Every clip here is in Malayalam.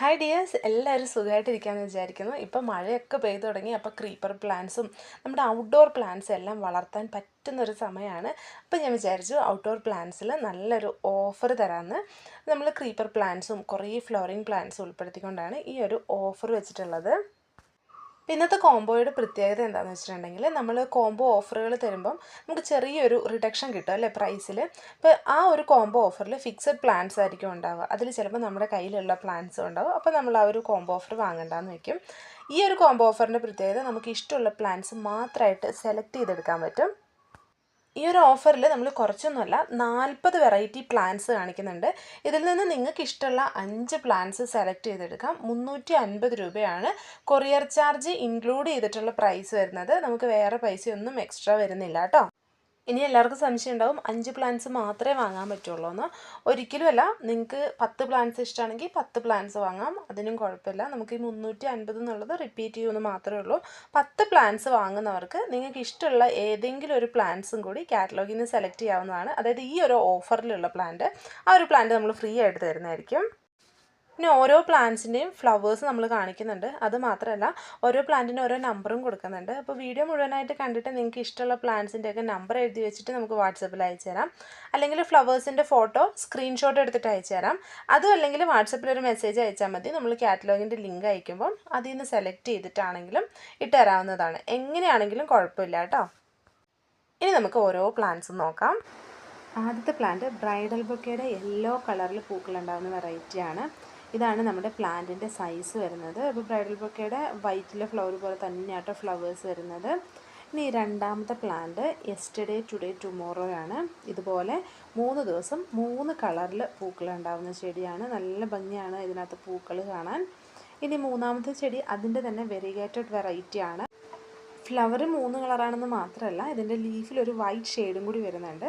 ഹായ് ഡിയേഴ്സ് എല്ലാവരും സുഖമായിട്ടിരിക്കാമെന്ന് വിചാരിക്കുന്നു. ഇപ്പോൾ മഴയൊക്കെ പെയ്തു തുടങ്ങി. അപ്പോൾ ക്രീപ്പർ പ്ലാന്റ്സും നമ്മുടെ ഔട്ട്ഡോർ പ്ലാന്റ്സും എല്ലാം വളർത്താൻ പറ്റുന്നൊരു സമയമാണ് അപ്പോൾ ഞാൻ വിചാരിച്ചു ഔട്ട്ഡോർ പ്ലാന്റ്സിൽ നല്ലൊരു ഓഫർ തരാമെന്ന് നമ്മൾ ക്രീപ്പർ പ്ലാന്റ്സും കുറേ ഫ്ലോറിങ് പ്ലാന്റ്സും ഉൾപ്പെടുത്തിക്കൊണ്ടാണ് ഈ ഒരു ഓഫർ വെച്ചിട്ടുള്ളത്. ഇന്നത്തെ കോംബോയുടെ പ്രത്യേകത എന്താണെന്ന് വെച്ചിട്ടുണ്ടെങ്കിൽ നമ്മൾ കോംബോ ഓഫറുകൾ തരുമ്പം നമുക്ക് ചെറിയൊരു റിഡക്ഷൻ കിട്ടും അല്ലേ പ്രൈസിൽ അപ്പോൾ ആ ഒരു കോംബോ ഓഫറിൽ ഫിക്സഡ് പ്ലാൻസ് ആയിരിക്കും ഉണ്ടാവുക. അതിൽ ചിലപ്പോൾ നമ്മുടെ കയ്യിലുള്ള പ്ലാൻസ് ഉണ്ടാവും. അപ്പോൾ നമ്മൾ ആ ഒരു കോംബോ ഓഫർ വാങ്ങണ്ടെന്ന് വയ്ക്കും ഈ ഒരു കോംബോ ഓഫറിന്റെ പ്രത്യേകത നമുക്ക് ഇഷ്ടമുള്ള പ്ലാൻസ് മാത്രമായിട്ട് സെലക്ട് ചെയ്തെടുക്കാൻ പറ്റും. ഈ ഒരു ഓഫറിൽ നമ്മൾ കുറച്ചൊന്നുമല്ല നാൽപ്പത് വെറൈറ്റി പ്ലാൻസ് കാണിക്കുന്നുണ്ട്. ഇതിൽ നിന്ന് നിങ്ങൾക്ക് ഇഷ്ടമുള്ള അഞ്ച് പ്ലാൻസ് സെലക്ട് ചെയ്തെടുക്കാം. മുന്നൂറ്റി അൻപത് രൂപയാണ് കൊറിയർ ചാർജ് ഇൻക്ലൂഡ് ചെയ്തിട്ടുള്ള പ്രൈസ് വരുന്നത്. നമുക്ക് വേറെ പൈസയൊന്നും എക്സ്ട്രാ വരുന്നില്ല കേട്ടോ. ഇനി എല്ലാവർക്കും സംശയം ഉണ്ടാവും. അഞ്ച് പ്ലാൻസ് മാത്രമേ വാങ്ങാൻ പറ്റുള്ളൂ എന്ന്. ഒരിക്കലുമല്ല നിങ്ങൾക്ക് പത്ത് പ്ലാൻസ് ഇഷ്ടമാണെങ്കിൽ പത്ത് പ്ലാൻസ് വാങ്ങാം. അതിനും കുഴപ്പമില്ല. നമുക്ക് ഈ മുന്നൂറ്റി അൻപത് എന്നുള്ളത് റിപ്പീറ്റ് ചെയ്യുമെന്ന് മാത്രമേ ഉള്ളൂ. പത്ത് പ്ലാൻസ് വാങ്ങുന്നവർക്ക് നിങ്ങൾക്ക് ഇഷ്ടമുള്ള ഏതെങ്കിലും ഒരു പ്ലാൻസും കൂടി കാറ്റലോഗിൽ നിന്ന് സെലക്ട് ചെയ്യാവുന്നതാണ്. അതായത് ഈ ഒരു ഓഫറിലുള്ള പ്ലാന്റ് ആ ഒരു പ്ലാന്റ് നമ്മൾ ഫ്രീ ആയിട്ട് തരുന്നതായിരിക്കും. പിന്നെ ഓരോ പ്ലാന്റ്സിന്റെയും ഫ്ലവേഴ്സ് നമ്മൾ കാണിക്കുന്നുണ്ട്. അത് മാത്രമല്ല ഓരോ പ്ലാന്റിന് ഓരോ നമ്പറും കൊടുക്കുന്നുണ്ട്. അപ്പോൾ വീഡിയോ മുഴുവനായിട്ട് കണ്ടിട്ട് നിങ്ങൾക്ക് ഇഷ്ടമുള്ള പ്ലാന്റ്സിന്റെയൊക്കെ നമ്പർ എഴുതി വെച്ചിട്ട് നമുക്ക് വാട്സപ്പിൽ അയച്ചു തരാം. അല്ലെങ്കിൽ ഫ്ലവേഴ്സിന്റെ ഫോട്ടോ സ്ക്രീൻഷോട്ട് എടുത്തിട്ട് അയച്ചു തരാം. അതും അല്ലെങ്കിൽ വാട്സപ്പിൽ ഒരു മെസ്സേജ് അയച്ചാൽ മതി. നമ്മൾ കാറ്റലോഗിന്റെ ലിങ്ക് അയക്കുമ്പോൾ അതിൽ നിന്ന് സെലക്ട് ചെയ്തിട്ടാണെങ്കിലും ഇട്ടുതരാവുന്നതാണ് എങ്ങനെയാണെങ്കിലും കുഴപ്പമില്ല കേട്ടോ. ഇനി നമുക്ക് ഓരോ പ്ലാന്റ്സും നോക്കാം. ആദ്യത്തെ പ്ലാന്റ് ബ്രൈഡൽ ബൊക്കയുടെ യെല്ലോ കളറിൽ പൂക്കളുണ്ടാകുന്ന വെറൈറ്റിയാണ് ഇതാണ് നമ്മുടെ പ്ലാന്റിന്റെ സൈസ് വരുന്നത്. അപ്പോൾ ബ്രൈഡൽ ബൊക്കയുടെ വൈറ്റിലെ ഫ്ലവർ പോലെ തന്നെയാട്ടോ ഫ്ലവേഴ്സ് വരുന്നത്. ഇനി രണ്ടാമത്തെ പ്ലാന്റ് യെസ്റ്റർഡേ ടുഡേ ടുമോറോ ആണ്. ഇതുപോലെ മൂന്ന് ദിവസം മൂന്ന് കളറിൽ പൂക്കൾ ഉണ്ടാകുന്ന ചെടിയാണ്. നല്ല ഭംഗിയാണ് ഇതിനകത്ത് പൂക്കൾ കാണാൻ. ഇനി മൂന്നാമത്തെ ചെടി അതിന്റെ തന്നെ വെരിഗേറ്റഡ് വെറൈറ്റി ആണ്. ഫ്ലവർ മൂന്ന് കളറാണെന്ന് മാത്രമല്ല ഇതിന്റെ ലീഫിൽ ഒരു വൈറ്റ് ഷെയ്ഡും കൂടി വരുന്നുണ്ട്.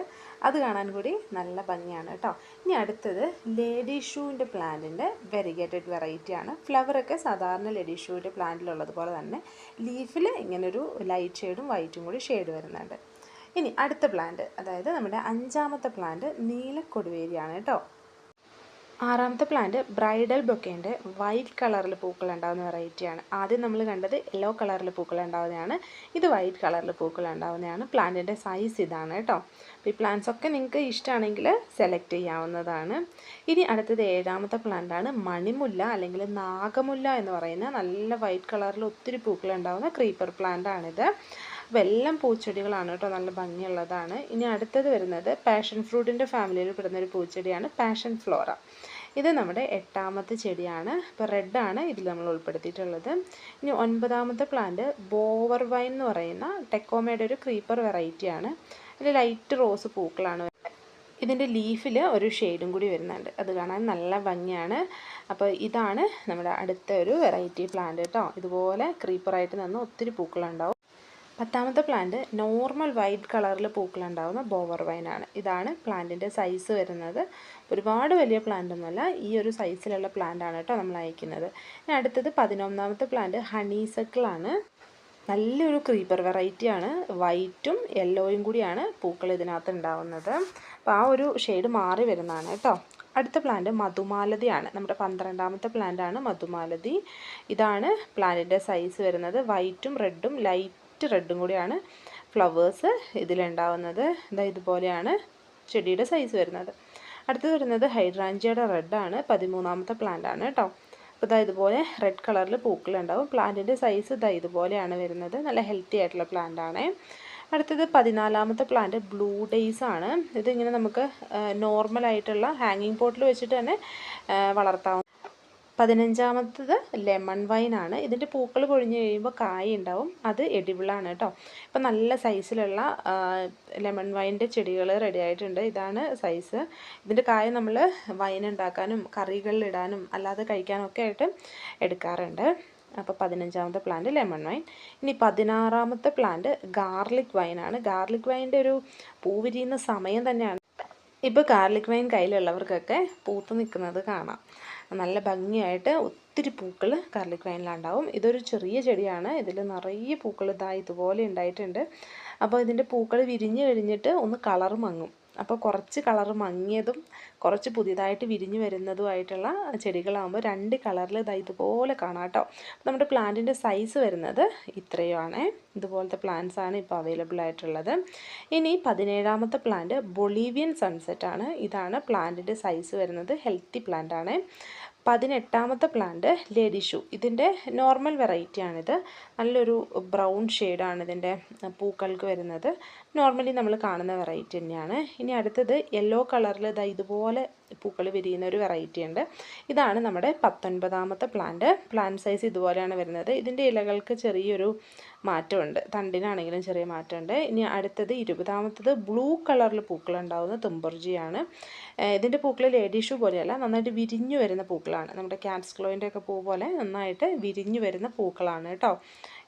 അത് കാണാൻ കൂടി നല്ല ഭംഗിയാണ് കേട്ടോ. ഇനി അടുത്തത് ലേഡി ഷൂവിന്റെ പ്ലാന്റിന്റെ വെരിഗേറ്റഡ് വെറൈറ്റി ആണ്. ഫ്ലവറൊക്കെ സാധാരണ ലേഡി ഷൂവിന്റെ പ്ലാന്റിലുള്ളത് പോലെ തന്നെ ലീഫിൽ ഇങ്ങനൊരു ലൈറ്റ് ഷെയ്ഡും വൈറ്റും കൂടി ഷെയ്ഡ് വരുന്നുണ്ട്. ഇനി അടുത്ത പ്ലാന്റ് അതായത് നമ്മുടെ അഞ്ചാമത്തെ പ്ലാന്റ് നീലക്കൊടുവേരിയാണ് കേട്ടോ. ആറാമത്തെ പ്ലാന്റ് ബ്രൈഡൽ ബൊക്കേന്റെ വൈറ്റ് കളറിൽ പൂക്കൾ ഉണ്ടാകുന്ന വെറൈറ്റിയാണ് ആദ്യം നമ്മൾ കണ്ടത് യെല്ലോ കളറിൽ പൂക്കൾ ഉണ്ടാകുന്നതാണ് ഇത് വൈറ്റ് കളറിൽ പൂക്കൾ ഉണ്ടാകുന്നതാണ് പ്ലാന്റിന്റെ സൈസ് ഇതാണ് കേട്ടോ ഈ പ്ലാന്റ്സ് ഒക്കെ നിങ്ങൾക്ക് ഇഷ്ടമാണെങ്കിൽ സെലക്ട് ചെയ്യാവുന്നതാണ്. ഇനി അടുത്തത് ഏഴാമത്തെ പ്ലാന്റാണ് മണിമുല്ല അല്ലെങ്കിൽ നാഗമുല്ല എന്ന് പറയുന്ന നല്ല വൈറ്റ് കളറിൽ ഒത്തിരി പൂക്കൾ ഉണ്ടാകുന്ന ക്രീപ്പർ പ്ലാന്റാണിത് വെല്ലം പൂച്ചെടികളാണ് കേട്ടോ നല്ല ഭംഗിയുള്ളതാണ്. ഇനി അടുത്തത് വരുന്നത് പാഷൻ ഫ്രൂട്ടിന്റെ ഫാമിലിയിൽ പെടുന്ന ഒരു പൂച്ചെടിയാണ് പാഷൻ ഫ്ലോറ ഇത് നമ്മുടെ എട്ടാമത്തെ ചെടിയാണ്. ഇപ്പോൾ റെഡാണ് ഇതിൽ നമ്മൾ ഉൾപ്പെടുത്തിയിട്ടുള്ളത്. ഇനി ഒൻപതാമത്തെ പ്ലാന്റ് ബോവർ വൈൻ എന്ന് പറയുന്ന ടെക്കോമയുടെ ഒരു ക്രീപ്പർ വെറൈറ്റിയാണ് ഇതിൽ ലൈറ്റ് റോസ് പൂക്കളാണ്. ഇതിന്റെ ലീഫിൽ ഒരു ഷെയ്ഡും കൂടി വരുന്നുണ്ട്. അത് കാണാൻ നല്ല ഭംഗിയാണ്. അപ്പോൾ ഇതാണ് നമ്മുടെ അടുത്ത ഒരു വെറൈറ്റി പ്ലാന്റ് കേട്ടോ. ഇതുപോലെ ക്രീപ്പറായിട്ട് നിന്ന് ഒത്തിരി പൂക്കളുണ്ടാവും. പത്താമത്തെ പ്ലാന്റ് നോർമൽ വൈറ്റ് കളറിൽ പൂക്കളുണ്ടാകുന്ന ബോവർ വൈനാണ് ഇതാണ് പ്ലാന്റിന്റെ സൈസ് വരുന്നത്. ഒരുപാട് വലിയ പ്ലാന്റ് ഒന്നുമല്ല ഈ ഒരു സൈസിലുള്ള പ്ലാന്റ് ആണ് കേട്ടോ നമ്മൾ അയക്കുന്നത്. അടുത്തത് പതിനൊന്നാമത്തെ പ്ലാന്റ് ഹണി ഹണീസക്കിളാണ് നല്ലൊരു ക്രീപ്പർ വെറൈറ്റിയാണ് വൈറ്റും യെല്ലോയും കൂടിയാണ് പൂക്കൾ ഇതിനകത്ത് ഉണ്ടാവുന്നത്. അപ്പോൾ ആ ഒരു ഷെയ്ഡ് മാറി വരുന്നതാണ് കേട്ടോ അടുത്ത പ്ലാന്റ് മധുമാലതിയാണ് നമ്മുടെ പന്ത്രണ്ടാമത്തെ പ്ലാന്റാണ് മധുമാലതി. ഇതാണ് പ്ലാന്റിന്റെ സൈസ് വരുന്നത്. വൈറ്റും റെഡും ലൈറ്റ് ലൈറ്റ് റെഡും കൂടിയാണ് ഫ്ലവേഴ്സ് ഇതിലുണ്ടാവുന്നത്. ഇതാ ഇതുപോലെയാണ് ചെടിയുടെ സൈസ് വരുന്നത്. അടുത്ത് വരുന്നത് ഹൈഡ്രാഞ്ചിയുടെ റെഡാണ്. പതിമൂന്നാമത്തെ ആണ് കേട്ടോ അപ്പോൾ ഇതാ ഇതുപോലെ റെഡ് കളറിൽ പൂക്കളുണ്ടാവും. പ്ലാന്റിന്റെ സൈസ് ഇതാ ഇതുപോലെയാണ് വരുന്നത്. നല്ല ഹെൽത്തി ആയിട്ടുള്ള പ്ലാന്റാണ്. അടുത്തത് പതിനാലാമത്തെ പ്ലാന്റ് ബ്ലൂ ഡേയ്സ് ആണ്. ഇതിങ്ങനെ നമുക്ക് നോർമലായിട്ടുള്ള ഹാങ്ങിങ് പോട്ടിൽ വെച്ചിട്ട് തന്നെ വളർത്താം പതിനഞ്ചാമത്തത് ലെമൺ വൈൻ ആണ് ഇതിന്റെ പൂക്കൾ പൊഴിഞ്ഞ് കഴിയുമ്പോൾ കായ ഉണ്ടാവും അത് എഡിബിളാണ് കേട്ടോ ഇപ്പം നല്ല സൈസിലുള്ള ലെമൺ വൈന്റെ ചെടികൾ റെഡി ആയിട്ടുണ്ട്. ഇതാണ് സൈസ് ഇതിന്റെ കായ നമ്മൾ വൈൻ ഉണ്ടാക്കാനും കറികളിലിടാനും അല്ലാതെ കഴിക്കാനും ഒക്കെ ആയിട്ട് എടുക്കാറുണ്ട്. അപ്പോൾ പതിനഞ്ചാമത്തെ പ്ലാന്റ് ലെമൺ വൈൻ. ഇനി പതിനാറാമത്തെ പ്ലാന്റ് ഗാർലിക് വൈനാണ്. ഗാർലിക് വൈന്റെ ഒരു പൂവിരിയുന്ന സമയം തന്നെയാണ് ഇപ്പോൾ ഗാർലിക് വൈൻ കയ്യിലുള്ളവർക്കൊക്കെ പൂത്ത് നിൽക്കുന്നത് കാണാം. നല്ല ഭംഗിയായിട്ട് ഒത്തിരി പൂക്കൾ ഗാർലിക് വൈനിലുണ്ടാവും ഇതൊരു ചെറിയ ചെടിയാണ്. ഇതിൽ നിറയെ പൂക്കൾ ഇതാ ഇതുപോലെ ഉണ്ടായിട്ടുണ്ട്. അപ്പോൾ ഇതിന്റെ പൂക്കൾ വിരിഞ്ഞ് കഴിഞ്ഞിട്ട് ഒന്ന് കളർ മങ്ങും. അപ്പോൾ കുറച്ച് കളർ മങ്ങിയതും കുറച്ച് പുതിയതായിട്ട് വിരിഞ്ഞു വരുന്നതുമായിട്ടുള്ള ചെടികളാകുമ്പോൾ രണ്ട് കളറിൽ ഇതാ ഇതുപോലെ കാണാം കേട്ടോ. നമ്മുടെ പ്ലാന്റിന്റെ സൈസ് വരുന്നത് ഇത്രയുമാണ്. ഇതുപോലത്തെ പ്ലാന്റ്സ് ആണ് ഇപ്പോൾ അവൈലബിൾ ആയിട്ടുള്ളത്. ഇനി പതിനേഴാമത്തെ പ്ലാന്റ് ബൊളീവിയൻ സൺസെറ്റ് ആണ്. ഇതാണ് പ്ലാന്റിന്റെ സൈസ് വരുന്നത്. ഹെൽത്തി പ്ലാന്റ് ആണ്. പതിനെട്ടാമത്തെ പ്ലാന്റ് ലേഡി ഷൂ ഇതിന്റെ നോർമൽ വെറൈറ്റിയാണിത് നല്ലൊരു ബ്രൗൺ ഷെയ്ഡാണ് ഇതിന്റെ പൂക്കൾക്ക് വരുന്നത്. നോർമലി നമ്മൾ കാണുന്ന വെറൈറ്റി തന്നെയാണ്. ഇനി അടുത്തത് യെല്ലോ കളറിൽ ഇതാ ഇതുപോലെ പൂക്കൾ വിരിയുന്ന ഒരു വെറൈറ്റി ഉണ്ട്. ഇതാണ് നമ്മുടെ പത്തൊൻപതാമത്തെ പ്ലാന്റ് പ്ലാന്റ് സൈസ് ഇതുപോലെയാണ് വരുന്നത്. ഇതിന്റെ ഇലകൾക്ക് ചെറിയൊരു മാറ്റമുണ്ട്. തണ്ടിനാണെങ്കിലും ചെറിയ മാറ്റമുണ്ട്. ഇനി അടുത്തത് ഇരുപതാമത്തത് ബ്ലൂ കളറിൽ പൂക്കളുണ്ടാവുന്ന തുമ്പർജിയാണ്. ഇതിന്റെ പൂക്കൾ ലേഡീഷു പോലെയല്ല നന്നായിട്ട് വിരിഞ്ഞു വരുന്ന പൂക്കളാണ്. നമ്മുടെ ക്യാറ്റ്സ്ക്ലോയിന്റെ ഒക്കെ പൂ പോലെ നന്നായിട്ട് വിരിഞ്ഞു വരുന്ന പൂക്കളാണ് കേട്ടോ.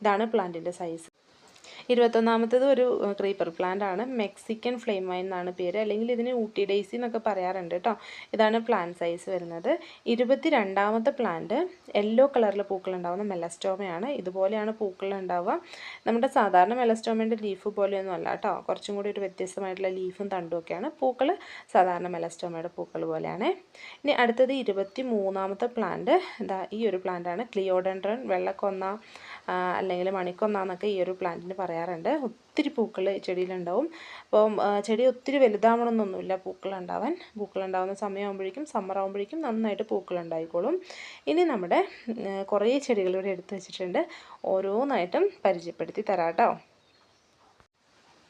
ഇതാണ് പ്ലാന്റിന്റെ സൈസ് ഇരുപത്തൊന്നാമത്തത് ഒരു ക്രീപ്പർ പ്ലാന്റ് ആണ്. മെക്സിക്കൻ ഫ്ലെയിം വൈൻ എന്നാണ് പേര്. അല്ലെങ്കിൽ ഇതിന് ഊട്ടി ഡേസി എന്നൊക്കെ പറയാറുണ്ട് കേട്ടോ ഇതാണ് പ്ലാന്റ് സൈസ് വരുന്നത്. ഇരുപത്തി രണ്ടാമത്തെ പ്ലാന്റ് യെല്ലോ കളറിൽ പൂക്കൾ ഉണ്ടാവുന്ന മെലസ്റ്റോമയാണ് ഇതുപോലെയാണ് പൂക്കൾ ഉണ്ടാവുക നമ്മുടെ സാധാരണ മെലസ്റ്റോമയുടെ ലീഫ് പോലെയൊന്നും അല്ല കേട്ടോ കുറച്ചും കൂടി ഒരു വ്യത്യസ്തമായിട്ടുള്ള ലീഫും തണ്ടും ഒക്കെയാണ് പൂക്കൾ സാധാരണ മെലസ്റ്റോമയുടെ പൂക്കൾ പോലെയാണ്. ഇനി അടുത്തത് ഇരുപത്തി മൂന്നാമത്തെ പ്ലാന്റ് ഇതാ ഈ ഒരു പ്ലാന്റാണ് ക്ലിയോഡൻഡ്രൻ വെള്ളക്കൊന്ന അല്ലെങ്കിൽ മണിക്കൊന്നാന്നൊക്കെ ഈ ഒരു പ്ലാന്റിന് പറയാറുണ്ട്. ഒത്തിരി പൂക്കൾ ചെടിയിലുണ്ടാവും. അപ്പം ചെടി ഒത്തിരി വലുതാവണമെന്നൊന്നുമില്ല. പൂക്കളുണ്ടാവാൻ. പൂക്കളുണ്ടാവുന്ന സമയമാകുമ്പോഴേക്കും സമ്മർ ആകുമ്പോഴേക്കും നന്നായിട്ട് പൂക്കളുണ്ടായിക്കോളും. ഇനി നമ്മുടെ കുറേ ചെടികൾ ഇവിടെ എടുത്ത് വെച്ചിട്ടുണ്ട്. ഓരോന്നായിട്ടും പരിചയപ്പെടുത്തി തരാം കേട്ടോ.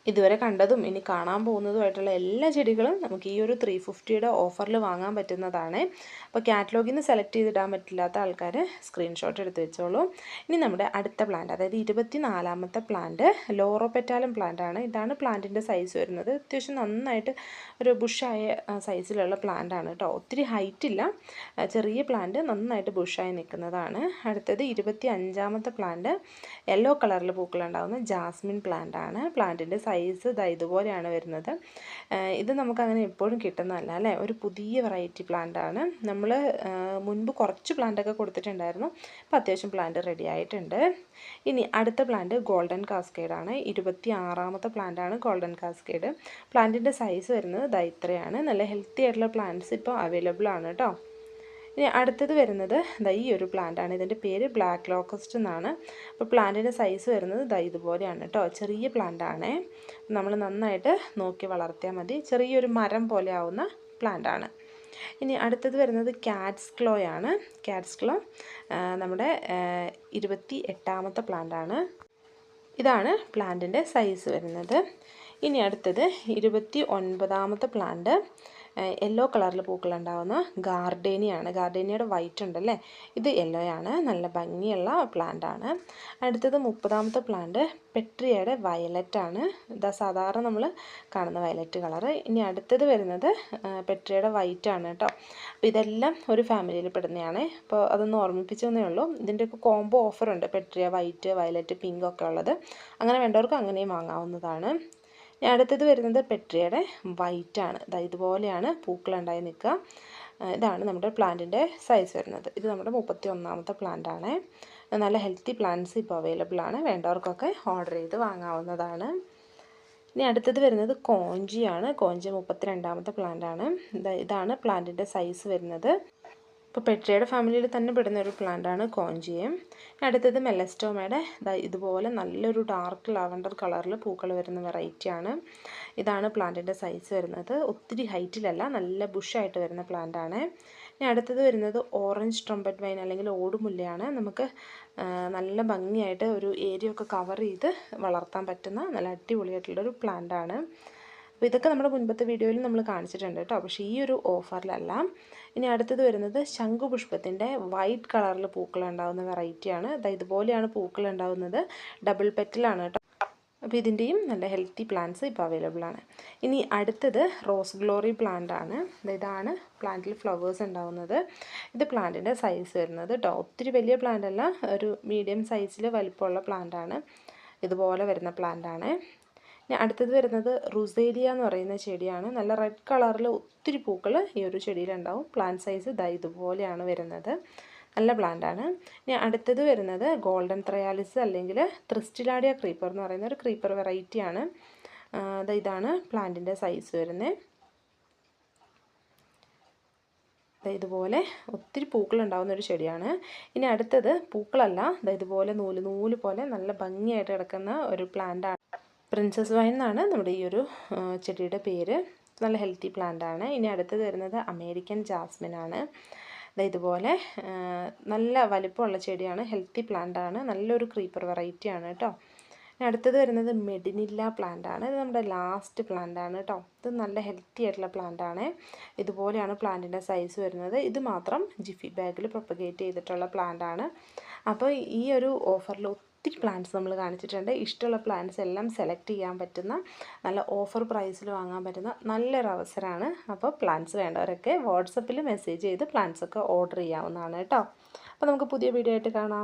ഇതുവരെ കണ്ടതും ഇനി കാണാൻ പോകുന്നതുമായിട്ടുള്ള എല്ലാ ചെടികളും നമുക്ക് ഈ ഒരു ത്രീ ഫിഫ്റ്റിയുടെ ഓഫറിൽ വാങ്ങാൻ പറ്റുന്നതാണ്. അപ്പോൾ കാറ്റലോഗിൽ നിന്ന് സെലക്ട് ചെയ്തിടാൻ പറ്റില്ലാത്ത ആൾക്കാർ സ്ക്രീൻഷോട്ട് എടുത്ത് വെച്ചോളൂ. ഇനി നമ്മുടെ അടുത്ത പ്ലാന്റ് അതായത് ഇരുപത്തി നാലാമത്തെ പ്ലാന്റ് ലോറോപെറ്റാലം പ്ലാന്റ് ആണ്. ഇതാണ് പ്ലാന്റിന്റെ സൈസ് വരുന്നത്. അത്യാവശ്യം നന്നായിട്ട് ഒരു ബുഷായ സൈസിലുള്ള പ്ലാന്റ് ആണ് കേട്ടോ ഒത്തിരി ഹൈറ്റ് ഇല്ല. ചെറിയ പ്ലാന്റ് നന്നായിട്ട് ബുഷായി നിൽക്കുന്നതാണ്. അടുത്തത് ഇരുപത്തി അഞ്ചാമത്തെ പ്ലാന്റ് യെല്ലോ കളറിൽ പൂക്കളുണ്ടാകുന്ന ജാസ്മിൻ പ്ലാന്റ് ആണ്. പ്ലാന്റിന്റെ സൈസ് ഇതാ ഇതുപോലെയാണ് വരുന്നത്. ഇത് നമുക്കങ്ങനെ എപ്പോഴും കിട്ടുന്നതല്ല അല്ലേ? ഒരു പുതിയ വെറൈറ്റി പ്ലാന്റ് ആണ്. നമ്മൾ മുൻപ് കുറച്ച് പ്ലാന്റൊക്കെ കൊടുത്തിട്ടുണ്ടായിരുന്നു. അപ്പോൾ അത്യാവശ്യം പ്ലാന്റ് റെഡി ആയിട്ടുണ്ട്. ഇനി അടുത്ത പ്ലാന്റ് ഗോൾഡൻ കാസ്കേഡ് ആണ്. ഇരുപത്തി ആറാമത്തെ പ്ലാന്റ് ആണ് ഗോൾഡൻ കാസ്കേഡ് പ്ലാന്റിന്റെ സൈസ് വരുന്നത് ഇതാ ഇത്രയാണ്. നല്ല ഹെൽത്തി ആയിട്ടുള്ള പ്ലാന്റ്സ് ഇപ്പോൾ അവൈലബിൾ ആണ് കേട്ടോ ഇനി അടുത്തത് വരുന്നത് ദാ ഈ ഒരു പ്ലാന്റാണ് ഇതിന്റെ പേര് ബ്ലാക്ക് ലോക്കസ്റ്റ് എന്നാണ്. അപ്പോൾ പ്ലാന്റിന്റെ സൈസ് വരുന്നത് ദാ ഇതുപോലെയാണ് കേട്ടോ. ചെറിയ പ്ലാന്റ് ആണ്. നമ്മൾ നന്നായിട്ട് നോക്കി വളർത്തിയാൽ മതി. ചെറിയൊരു മരം പോലെ ആവുന്ന പ്ലാന്റാണ് ഇനി അടുത്തത് വരുന്നത് കാറ്റ്സ് ക്ലോ ആണ്. കാറ്റ്സ് ക്ലോ നമ്മുടെ ഇരുപത്തി എട്ടാമത്തെ പ്ലാന്റാണ് ഇതാണ് പ്ലാന്റിന്റെ സൈസ് വരുന്നത്. ഇനി അടുത്തത് ഇരുപത്തി ഒൻപതാമത്തെ പ്ലാന്റ് യെല്ലോ കളറിൽ പൂക്കളുണ്ടാകുന്ന ഗാർഡേനിയാണ്. ഗാർഡേനിയുടെ വൈറ്റ് ഉണ്ടല്ലേ? ഇത് യെല്ലോ ആണ് നല്ല ഭംഗിയുള്ള പ്ലാന്റ് ആണ്. അടുത്തത് മുപ്പതാമത്തെ പ്ലാന്റ് പെട്രിയയുടെ വയലറ്റ് ആണ്. ഇതാ സാധാരണ നമ്മൾ കാണുന്ന വയലറ്റ് കളർ ഇനി അടുത്തത് വരുന്നത് പെട്രിയയുടെ വൈറ്റ് ആണ് കേട്ടോ. അപ്പോൾ ഇതെല്ലാം ഒരു ഫാമിലിയിൽ പെടുന്നതാണ് അപ്പോൾ അതൊന്ന് ഓർമ്മിപ്പിച്ചെന്നേ ഉള്ളൂ. ഇതിന്റെയൊക്കെ കോംബോ ഓഫറുണ്ട് പെട്രിയ വൈറ്റ് വയലറ്റ് പിങ്ക് ഒക്കെ ഉള്ളത്. അങ്ങനെ വേണ്ടവർക്ക് അങ്ങനെയും വാങ്ങാവുന്നതാണ്. അടുത്തത് വരുന്നത് പെട്രിയുടെ വൈറ്റ് ആണ്. ഇതാ ഇതുപോലെയാണ് പൂക്കളുണ്ടായി നിൽക്കുക. ഇതാണ് നമ്മുടെ പ്ലാന്റിന്റെ സൈസ് വരുന്നത്. ഇത് നമ്മുടെ മുപ്പത്തി ഒന്നാമത്തെ പ്ലാന്റ് ആണ്. നല്ല ഹെൽത്തി പ്ലാന്റ്സ് ഇപ്പോൾ അവൈലബിൾ ആണ്. വേണ്ടവർക്കൊക്കെ ഓർഡർ ചെയ്ത് വാങ്ങാവുന്നതാണ്. ഇനി അടുത്തത് വരുന്നത് കോഞ്ചിയാണ്. കോഞ്ചി മുപ്പത്തി രണ്ടാമത്തെ പ്ലാന്റ് ആണ് ഇതാണ് പ്ലാന്റിന്റെ സൈസ് വരുന്നത്. ഇപ്പോൾ പെട്രിയുടെ ഫാമിലിയിൽ തന്നെ പെടുന്ന ഒരു പ്ലാന്റാണ് കോഞ്ചിയം. അടുത്തത് മെലസ്റ്റോമയുടെ. ഇതുപോലെ നല്ലൊരു ഡാർക്ക് ലാവണ്ടർ കളറിൽ പൂക്കൾ വരുന്ന വെറൈറ്റിയാണ് ഇതാണ് പ്ലാന്റിന്റെ സൈസ് വരുന്നത്. ഒത്തിരി ഹൈറ്റിലല്ല നല്ല ബുഷായിട്ട് വരുന്ന പ്ലാന്റാണ് ഇനി അടുത്തത് വരുന്നത് ഓറഞ്ച് ട്രംപറ്റ് വൈൻ അല്ലെങ്കിൽ ഓടുമുല്ലയാണ്. നമുക്ക് നല്ല ഭംഗിയായിട്ട് ഒരു ഏരിയ ഒക്കെ കവർ ചെയ്ത് വളർത്താൻ പറ്റുന്ന നല്ല അടിപൊളിയായിട്ടുള്ളൊരു പ്ലാന്റാണ് അപ്പോൾ ഇതൊക്കെ നമ്മുടെ മുൻപത്തെ വീഡിയോയിൽ നമ്മൾ കാണിച്ചിട്ടുണ്ട് കേട്ടോ. പക്ഷേ ഈ ഒരു ഓഫറിലല്ല. ഇനി അടുത്തത് വരുന്നത് ശംഖുപുഷ്പത്തിന്റെ വൈറ്റ് കളറിൽ പൂക്കൾ ഉണ്ടാകുന്ന വെറൈറ്റിയാണ് അതായത് ഇതുപോലെയാണ് പൂക്കൾ ഉണ്ടാകുന്നത് ഡബിൾ പെറ്റിലാണ് കേട്ടോ. അപ്പോൾ ഇതിന്റെയും നല്ല ഹെൽത്തി പ്ലാന്റ്സ് ഇപ്പോൾ അവൈലബിൾ ആണ്. ഇനി അടുത്തത് റോസ് ഗ്ലോറി പ്ലാന്റ് ആണ്. ഇതാണ് പ്ലാന്റിൽ ഫ്ലവേഴ്സ് ഉണ്ടാകുന്നത് ഇത് പ്ലാന്റിന്റെ സൈസ് വരുന്നത് കേട്ടോ. ഒത്തിരി വലിയ പ്ലാന്റ് അല്ല. ഒരു മീഡിയം സൈസിൽ വലിപ്പമുള്ള പ്ലാന്റ് ആണ്. ഇതുപോലെ വരുന്ന പ്ലാന്റ് ആണ്. ഇനി അടുത്തത് വരുന്നത് റുസേലിയ എന്ന് പറയുന്ന ചെടിയാണ്. നല്ല റെഡ് കളറിൽ ഒത്തിരി പൂക്കൾ ഈ ഒരു ചെടിയിലുണ്ടാവും. പ്ലാന്റ് സൈസ് ഇതാ ഇതുപോലെയാണ് വരുന്നത്. നല്ല പ്ലാന്റ് ആണ്. ഇനി അടുത്തത് വരുന്നത് ഗോൾഡൻ ത്രയാലിസ് അല്ലെങ്കിൽ ത്രിസ്റ്റിലാഡിയ ക്രീപ്പർ എന്ന് പറയുന്ന ഒരു ക്രീപ്പർ വെറൈറ്റിയാണ് ഇതാണ് പ്ലാന്റിന്റെ സൈസ് വരുന്നത് ഇതുപോലെ ഒത്തിരി പൂക്കൾ ഉണ്ടാകുന്ന ഒരു ചെടിയാണ്. ഇനി അടുത്തത് പൂക്കളല്ല. ഇതുപോലെ നൂൽ നൂൽ പോലെ നല്ല ഭംഗിയായിട്ട് കിടക്കുന്ന ഒരു പ്ലാന്റാണ് പ്രിൻസസ് വൈൻ എന്നാണ് നമ്മുടെ ഈ ഒരു ചെടിയുടെ പേര്. നല്ല ഹെൽത്തി പ്ലാന്റ് ആണ്. ഇനി അടുത്തത് വരുന്നത് അമേരിക്കൻ ജാസ്മിൻ ആണ്. ഇതുപോലെ നല്ല വലിപ്പമുള്ള ചെടിയാണ് ഹെൽത്തി പ്ലാന്റ് ആണ്. നല്ലൊരു ക്രീപ്പർ വെറൈറ്റി ആണ് കേട്ടോ. ഇനി അടുത്തത് വരുന്നത് മെഡിനില്ല പ്ലാന്റ് ആണ്. ഇത് നമ്മുടെ ലാസ്റ്റ് പ്ലാന്റ് ആണ് കേട്ടോ. ഇത് നല്ല ഹെൽത്തി ആയിട്ടുള്ള പ്ലാന്റ് ആണ്. ഇതുപോലെയാണ് പ്ലാന്റിന്റെ സൈസ് വരുന്നത്. ഇത് മാത്രം ജിഫി ബാഗിൽ പ്രൊപ്പഗേറ്റ് ചെയ്തിട്ടുള്ള പ്ലാന്റ് ആണ്. അപ്പോൾ ഈ ഒരു ഓഫറിൽ ഒത്തിരി പ്ലാന്റ്സ് നമ്മൾ കാണിച്ചിട്ടുണ്ട്. ഇഷ്ടമുള്ള പ്ലാന്റ്സ് എല്ലാം സെലക്ട് ചെയ്യാൻ പറ്റുന്ന നല്ല ഓഫർ പ്രൈസിൽ വാങ്ങാൻ പറ്റുന്ന നല്ലൊരു അവസരമാണ്. അപ്പോൾ പ്ലാന്റ്സ് വേണ്ടവരൊക്കെ വാട്സപ്പിൽ മെസ്സേജ് ചെയ്ത് പ്ലാന്റ്സൊക്കെ ഓർഡർ ചെയ്യാവുന്നതാണ് കേട്ടോ. അപ്പോൾ നമുക്ക് പുതിയ വീഡിയോ ആയിട്ട് കാണാം.